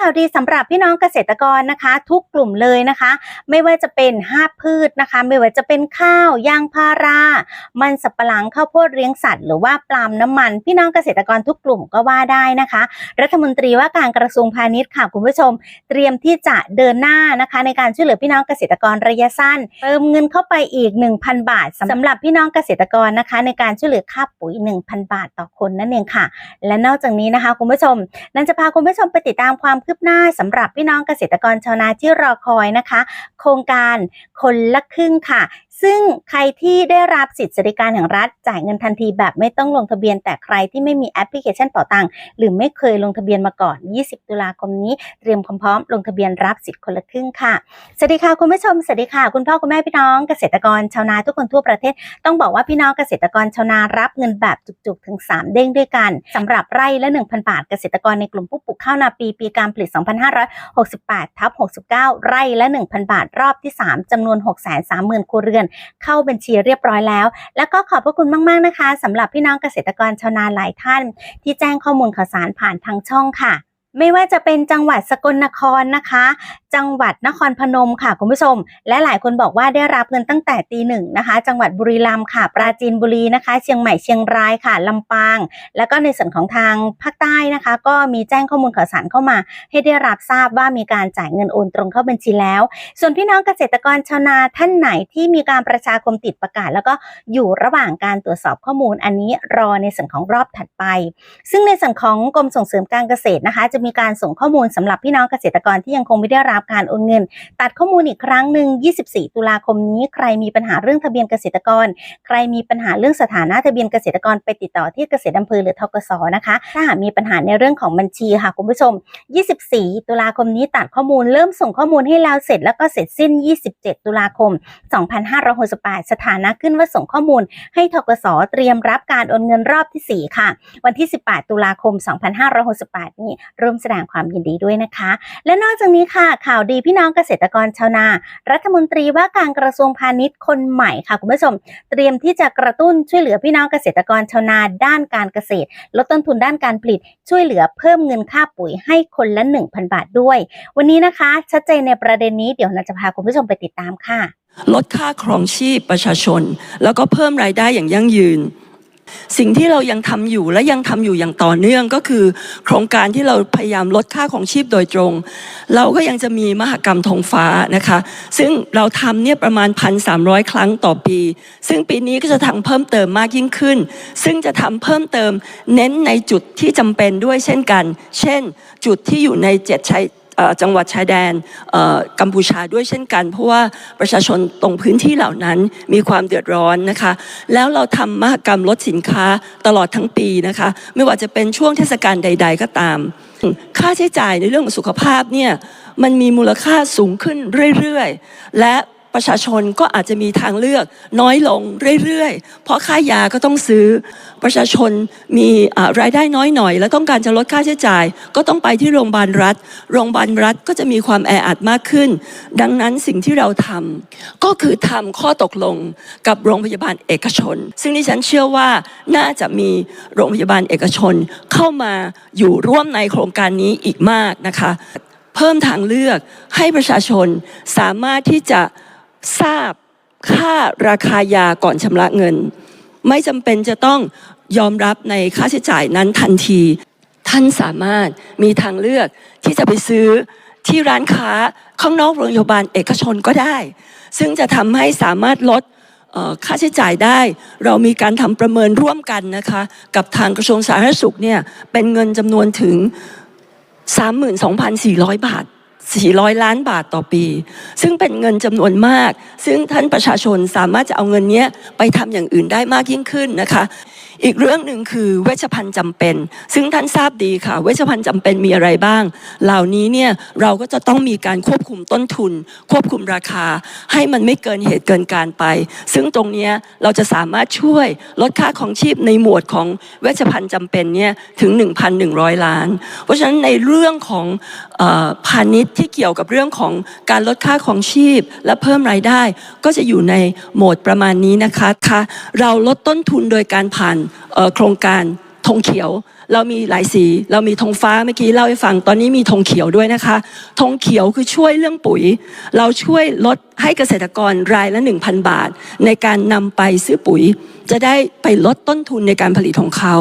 ข่าวดีสำหรับพี่น้องเกษตรกรนะคะ ทุกกลุ่มเลยนะคะ ไม่ว่าจะเป็นห้าพืชนะคะ ไม่ว่าจะเป็นข้าวยางพารา มันสับปะหลังข้าวโพดเลี้ยงสัตว์ หรือว่าปล์มน้ำมัน พี่น้องเกษตรกรทุกกลุ่มก็ว่าได้นะคะ รัฐมนตรีว่าการกระทรวงพาณิชย์ค่ะคุณผู้ชม เตรียมที่จะเดินหน้านะคะ ในการช่วยเหลือพี่น้องเกษตรกรระยะสั้นเติมเงินเข้าไปอีก 1,000 บาทสำหรับพี่น้องเกษตรกรนะคะ ในการช่วยเหลือค่าปุ๋ย 1,000 บาทต่อคนนั่นเองค่ะ และนอกจากนี้นะคะคุณผู้ชม นั้นจะพาคุณผู้ชมไปติดตามความคืืบหน้าสำหรับพี่น้องเกษตรกรชาวนาที่รอคอยนะคะ โครงการคนละครึ่งค่ะ ซึ่งใครที่ได้รับสิทธิสวัสดิการแห่งรัฐจ่ายเงินทันทีแบบไม่ต้องลงทะเบียน แต่ใครที่ไม่มีแอปพลิเคชันเป๋าตังหรือไม่เคยลงทะเบียนมาก่อน 20 ตุลาคมนี้ เตรียมความพร้อมลงทะเบียนรับสิทธิ์คนละครึ่งค่ะ สวัสดีค่ะคุณผู้ชม สวัสดีค่ะ คุณพ่อคุณแม่พี่น้องเกษตรกรชาวนาทุกคนทั่วประเทศ ต้องบอกว่าพี่น้องเกษตรกรชาวนารับเงินแบบจุกๆถึง 3 เด้งด้วยกันสำหรับไร่ละ 1,000 บาทเกษตรกรในกลุ่มผู้ปลูกข้าวนาปีปีการผลิต 2568ทับ69 ไร่ละ 1,000 บาทรอบที่ 3จำนวน 630,000ครัวเรือนเข้าบัญชีเรียบร้อยแล้ว แล้วก็ขอบพระคุณมาก ๆ นะคะสำหรับพี่น้องเกษตรกรชาวนาหลายท่าน ที่แจ้งข้อมูลข่าวสารผ่านทางช่องค่ะ ไม่ว่าจะเป็นจังหวัดสกลนครนะคะ จังหวัดนครพนมค่ะคุณผู้ชม และหลายคนบอกว่าได้รับเงินตั้งแต่ตีหนึ่งนะคะ จังหวัดบุรีรัมย์ค่ะ ปราจีนบุรีนะคะ เชียงใหม่เชียงรายค่ะลำปาง แล้วก็ในส่วนของทางภาคใต้นะคะ ก็มีแจ้งข้อมูลข่าวสารเข้ามา ให้ได้รับทราบว่ามีการจ่ายเงินโอนตรงเข้าบัญชีแล้ว ส่วนพี่น้องเกษตรกรชาวนาท่านไหนที่มีการประชาคมติดประกาศ แล้วก็อยู่ระหว่างการตรวจสอบข้อมูลอันนี้รอในส่วนของรอบถัดไป ซึ่งในส่วนของกรมส่งเสริมการเกษตรนะคะจะมีการส่งข้อมูลสำหรับพี่น้องเกษตรกรที่ยังคงไม่ได้รับการโอนเงิน ตัดข้อมูลอีกครั้งหนึ่ง 24 ตุลาคมนี้ใครมีปัญหาเรื่องทะเบียนเกษตรกร ใครมีปัญหาเรื่องสถานะทะเบียนเกษตรกรไปติดต่อที่เกษตรอำเภอหรือทกสนะคะ ถ้าหากมีปัญหาในเรื่องของบัญชีค่ะคุณผู้ชม 24 ตุลาคมนี้ตัดข้อมูลเริ่มส่งข้อมูลให้แล้วเสร็จแล้วก็เสร็จสิ้น 27 ตุลาคม 2568 สถานะขึ้นว่าส่งข้อมูล ให้ทกสเตรียมรับการโอนเงินรอบที่ 4 ค่ะ วันที่ 18 ตุลาคม 2568 นี้รวมแสดงความยินดีด้วยนะคะ และนอกจากนี้ค่ะ ข่าวดีพี่น้องเกษตรกรชาวนา รัฐมนตรีว่าการกระทรวงพาณิชย์คนใหม่ค่ะคุณผู้ชม เตรียมที่จะกระตุ้นช่วยเหลือพี่น้องเกษตรกรชาวนาด้านการเกษตร ลดต้นทุนด้านการผลิต ช่วยเหลือเพิ่มเงินค่าปุ๋ยให้คนละ 1,000 บาทด้วย วันนี้นะคะ ชัดเจนในประเด็นนี้เดี๋ยวเราจะพาคุณผู้ชมไปติดตามค่ะ ลดค่าครองชีพประชาชน แล้วก็เพิ่มรายได้อย่างยั่งยืน สิ่งที่เรายังทำอยู่และยังทำอยู่อย่างต่อเนื่องก็คือ โครงการที่เราพยายามลดค่าของชีพโดยตรง เราก็ยังจะมีมหกรรมธงฟ้านะคะ ซึ่งเราทำเนี่ยประมาณ 1,300 ครั้งต่อปี ซึ่งปีนี้ก็จะทำเพิ่มเติมมากยิ่งขึ้น ซึ่งจะทำเพิ่มเติมเน้นในจุดที่จำเป็นด้วยเช่นกัน เช่น จุดที่อยู่ในเจ็ดชาย จังหวัดชายแดนกัมพูชาด้วยเช่นกัน เพราะว่าประชาชนตรงพื้นที่เหล่านั้นมีความเดือดร้อนนะคะ แล้วเราทำมหกรรมลดสินค้าตลอดทั้งปีนะคะ ไม่ว่าจะเป็นช่วงเทศกาลใด ๆ ก็ตาม ค่าใช้จ่ายในเรื่องของสุขภาพเนี่ยมันมีมูลค่าสูงขึ้นเรื่อยๆ และ ประชาชนก็อาจจะมีทางเลือกน้อยลงเรื่อยๆ เพราะค่ายาก็ต้องซื้อ ประชาชนมีรายได้น้อยหน่อย และต้องการจะลดค่าใช้จ่าย ก็ต้องไปที่โรงพยาบาลรัฐ โรงพยาบาลรัฐก็จะมีความแออัดมากขึ้น ดังนั้นสิ่งที่เราทำก็คือทำข้อตกลงกับโรงพยาบาลเอกชน ซึ่งดิฉันเชื่อว่าน่าจะมีโรงพยาบาลเอกชนเข้ามาอยู่ร่วมในโครงการนี้อีกมากนะคะ เพิ่มทางเลือกให้ประชาชนสามารถที่จะ ทราบค่าราคายาก่อนชำระเงิน ไม่จำเป็นจะต้องยอมรับในค่าใช้จ่ายนั้นทันที ท่านสามารถมีทางเลือกที่จะไปซื้อที่ร้านค้าข้างนอกโรงพยาบาลเอกชนก็ได้ ซึ่งจะทำให้สามารถลดค่าใช้จ่ายได้ เรามีการทำประเมินร่วมกันนะคะ กับทางกระทรวงสาธารณสุขเนี่ยเป็นเงินจำนวนถึง 32,400 บาท 400 ล้านบาทต่อปี ซึ่งเป็นเงินจำนวนมาก ซึ่งท่านประชาชนสามารถจะเอาเงินนี้ไปทำอย่างอื่นได้มากยิ่งขึ้นนะคะ อีกเรื่องหนึ่งคือเวชภัณฑ์จำเป็น ซึ่งท่านทราบดีค่ะ เวชภัณฑ์จำเป็นมีอะไรบ้าง เหล่านี้เนี่ยเราก็จะต้องมีการควบคุมต้นทุน ควบคุมราคา ให้มันไม่เกินเหตุเกินการไป ซึ่งตรงนี้เราจะสามารถช่วยลดค่าของชีพในหมวดของเวชภัณฑ์จำเป็นเนี่ยถึง 1,100 ล้าน เพราะฉะนั้นในเรื่องของออพาณิชย์ที่เกี่ยวกับเรื่องของการลดค่าของชีพ และเพิ่มรายได้ ก็จะอยู่ในโหมดประมาณนี้นะคะค่ะเราลดต้นทุนโดยการผ่านโครงการธงเขียว เรามีหลายสี เรามีธงฟ้าเมื่อกี้เล่าให้ฟัง ตอนนี้มีธงเขียวด้วยนะคะธงเขียวคือช่วยเรื่องปุ๋ย เราช่วยลดให้เกษตรกรรายละ 1,000 บาท ในการนำไปซื้อปุ๋ย จะได้ไปลดต้นทุนในการผลิตของเขา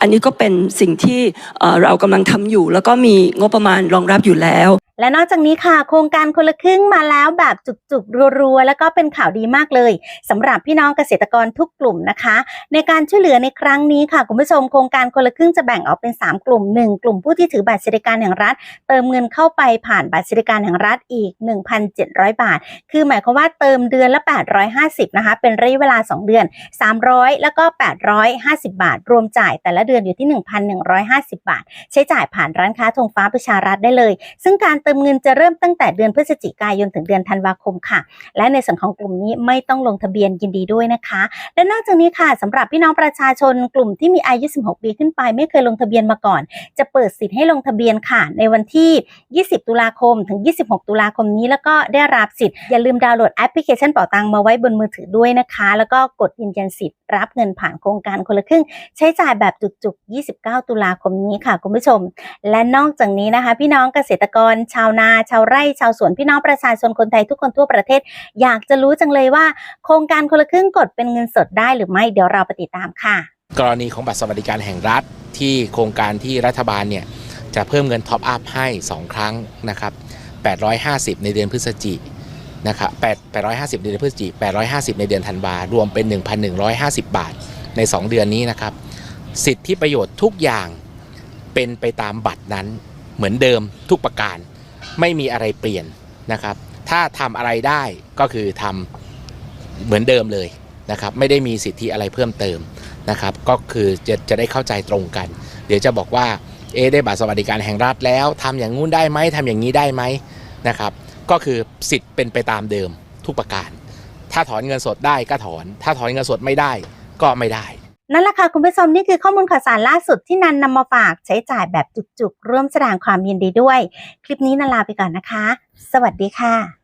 อันนี้ก็เป็นสิ่งที่เอ่อเรากำลังทำอยู่ แล้วก็มีงบประมาณรองรับอยู่แล้ว และนอกจากนี้ค่ะ โครงการคนละครึ่งมาแล้วแบบจุกๆรัวๆ แล้วก็เป็นข่าวดีมากเลยสำหรับพี่น้องเกษตรกรทุกกลุ่มนะคะ ในการช่วยเหลือในครั้งนี้ค่ะคุณผู้ชมโครงการคนละครึ่งจะแบ่งออกเป็น 3 กลุ่ม 1 กลุ่มผู้ที่ถือบัตรสวัสดิการแห่งรัฐ เติมเงินเข้าไปผ่านบัตรสวัสดิการแห่งรัฐอีก 1,700 บาท คือหมายความว่าเติมเดือนละ 850นะคะเป็นระยะเวลา 2 เดือน 300 แล้วก็ 850 บาท รวมจ่ายแต่ละเดือนอยู่ที่ 1,150 บาท ใช้จ่ายผ่านร้านค้าธงฟ้าประชารัฐได้เลย ซึ่งการเติมเงินจะเริ่มตั้งแต่เดือนพฤศจิกายนถึงเดือนธันวาคมค่ะ และในส่วนของกลุ่มนี้ไม่ต้องลงทะเบียนยินดีด้วยนะคะ และนอกจากนี้ค่ะสำหรับพี่น้องประชาชนกลุ่มที่มีอายุ 16 ปีขึ้นไป ไม่เคยลงทะเบียนมาก่อน จะเปิดสิทธิ์ให้ลงทะเบียนค่ะ ในวันที่ 20 ตุลาคม ถึง 26 ตุลาคมนี้แล้วก็ได้รับสิทธิ์อย่าลืมดาวน์โหลดแอปพลิเคชันเป๋าตังมาไว้บนมือถือด้วยนะคะ แล้วก็กดยืนยันสิทธิ์รับเงินผ่านโครงการคนละครึ่ง ใช้จ่ายแบบจุกๆ 29 ตุลาคมนี้ค่ะคุณผู้ชม และนอกจากนี้นะคะ พี่น้องเกษตรกรชาวนาชาวไร่ชาวสวนพี่น้องประชาชนคนไทยทุกคนทั่วประเทศ อยากจะรู้จังเลยว่า โครงการคนละครึ่งกดเป็นเงินสดได้หรือไม่เดี๋ยวเราไปติดตามค่ะ กรณีของบัตรสวัสดิการแห่งรัฐที่โครงการที่รัฐบาลเนี่ยจะเพิ่มเงินท็อปอัพให้ 2 ครั้งนะครับ850 ในเดือนพฤศจินะครับ8 850 ในเดือนพฤศจิ850 ในเดือนธันวารวมเป็น 1,150 บาทใน 2 เดือนนี้นะครับ สิทธิประโยชน์ทุกอย่างเป็นไปตามบัตรนั้นเหมือนเดิมทุกประการ ไม่มีอะไรเปลี่ยนนะครับ ถ้าทำอะไรได้ก็คือทำเหมือนเดิมเลยนะครับ ไม่ได้มีสิทธิอะไรเพิ่มเติมนะครับ ก็คือจะจะได้เข้าใจตรงกัน เดี๋ยวจะบอกว่าเอได้บัตรสวัสดิการแห่งรัฐแล้วทำอย่างงู้นได้ไหมทำอย่างนี้ได้ไหมนะครับ ก็คือสิทธิ์เป็นไปตามเดิมทุกประการ ถ้าถอนเงินสดได้ก็ถอน ถ้าถอนเงินสดไม่ได้ก็ไม่ได้ นั่นแหละค่ะคุณผู้ชมนี่คือข้อมูลข่าวสารล่าสุดที่นันนำมาฝากใช้จ่ายแบบจุกๆ ร่วมแสดงความยินดีด้วย คลิปนี้นันลาไปก่อนนะคะ สวัสดีค่ะ